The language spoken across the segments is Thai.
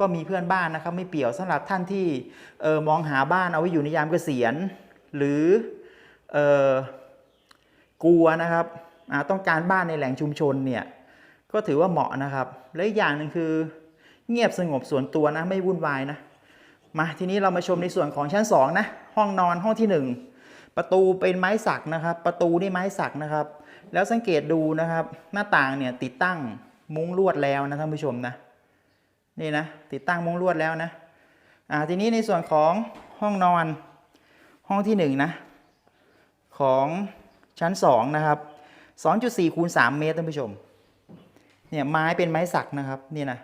ก็มีเพื่อนบ้านนะครับไม่เปี่ยวสำหรับท่านที่เออมองหาบ้านเอาไว้อยู่ในยามเกษียณ หรือเออกลัวนะครับต้องการบ้านในแหล่งชุมชนเนี่ยก็ถือว่าเหมาะนะครับ และอีกอย่างหนึ่งคือเงียบสงบส่วนตัวนะไม่วุ่นวายนะมาทีนี้เรามาชมในส่วนของชั้นสองนะห้องนอนห้องที่หนึ่งประตูเป็นไม้สักนะครับ ประตูนี่ไม้สักนะครับ แล้วสังเกตดูนะครับหน้าต่างเนี่ยติดตั้งมุ้งลวดแล้วนะท่านผู้ชมนะ นี่นะติดตั้งมุ้งลวดแล้วนะอ่าทีนี้ในส่วนของห้องนอนห้องที่หนึ่งนะของชั้นสองนะครับ 2.4คูณ3เมตรท่านผู้ชมเนี่ยไม้เป็นไม้สักนะครับนี่นะ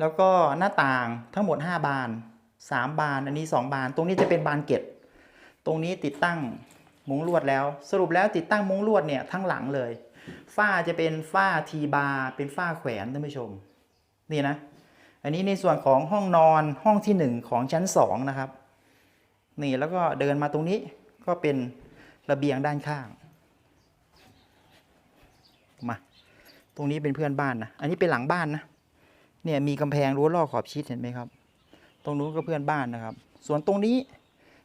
แล้วก็หน้าต่างทั้งหมด 5 บาน 3 บานอันนี้ 2 บาน ตรงนี้จะเป็นบานเกล็ดตรงนี้ติดตั้งมุ้งลวดแล้ว สรุปแล้วติดตั้งมุ้งลวดเนี่ยทั้งหลังเลยฝ้าจะเป็นฝ้าทีบาร์เป็นฝ้าแขวนท่านผู้ชม นี่นะ อันนี้ในส่วนของห้องนอนห้องที่หนึ่งของชั้นสองนะครับ นี่แล้วก็เดินมาตรงนี้ก็เป็นระเบียงด้านข้าง มา ตรงนี้เป็นเพื่อนบ้านนะ อันนี้เป็นหลังบ้านนะ เนี่ยมีกำแพงรั้วรอบขอบชิดเห็นไหมครับ ตรงนู้นก็เพื่อนบ้านนะครับ ส่วนตรงนี้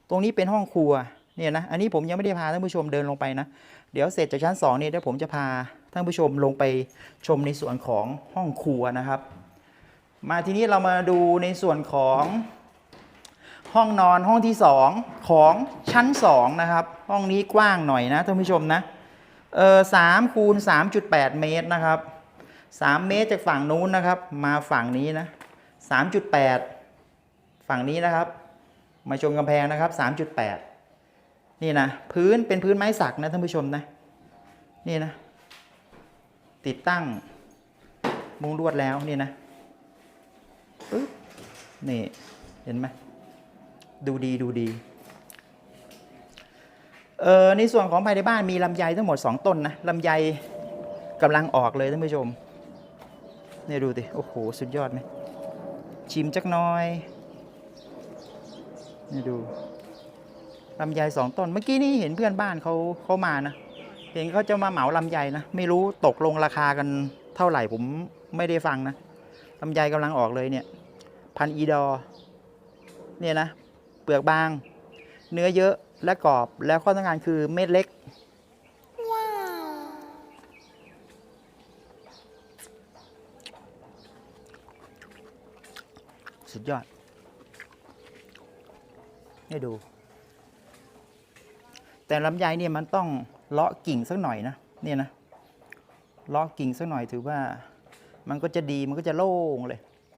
ตรงนี้เป็นห้องครัว เนี่ยนะ อันนี้ผมยังไม่ได้พาท่านผู้ชมเดินลงไปนะ เดี๋ยวเสร็จจากชั้นสองเนี่ยเดี๋ยวผมจะพาท่านผู้ชมลงไปชมในส่วนของห้องครัวนะครับ มาทีนี้เรามาดูในส่วนของห้องนอนห้องที่ 2 ของชั้น 2 นะครับ ห้องนี้กว้างหน่อยนะท่านผู้ชมนะเออสามคูณ3.8เมตรนะครับ3เมตรจากฝั่งนู้นนะครับ มาฝั่งนี้นะ3.8ฝั่งนี้นะครับ มาชมกำแพงนะครับ3.8นี่นะพื้นเป็นพื้นไม้สักนะท่านผู้ชมนะนี่นะ ติดตั้งมุงลวดแล้วนี่นะ ปึ๊บนี่ เห็นไหมดูดีดูดีเออในส่วนของภายในบ้านมีลำไยทั้งหมด 2 ต้นนะลำไยกำลังออกเลยท่านผู้ชมเนี่ยดูดิโอ้โห สุดยอดไหมชิมจักน้อยนี่ดูลำไยสองต้น เมื่อกี้นี่เห็นเพื่อนบ้านเขาเขามานะ เห็นเขาจะมาเหมาลำไยนะ ไม่รู้ตกลงราคากันเท่าไหร่ผมไม่ได้ฟังนะ ลำไยกำลังออกเลยเนี่ย พันอีดอ เนี่ยนะ เปลือกบาง เนื้อเยอะและกรอบ แล้วข้อต้องการคือเม็ดเล็ก สุดยอดให้ดู แต่ลำไยเนี่ยมันต้องเลาะกิ่งสักหน่อยนะ เนี่ยนะ เลาะกิ่งสักหน่อยถือว่า มันก็จะดีมันก็จะโล่งเลย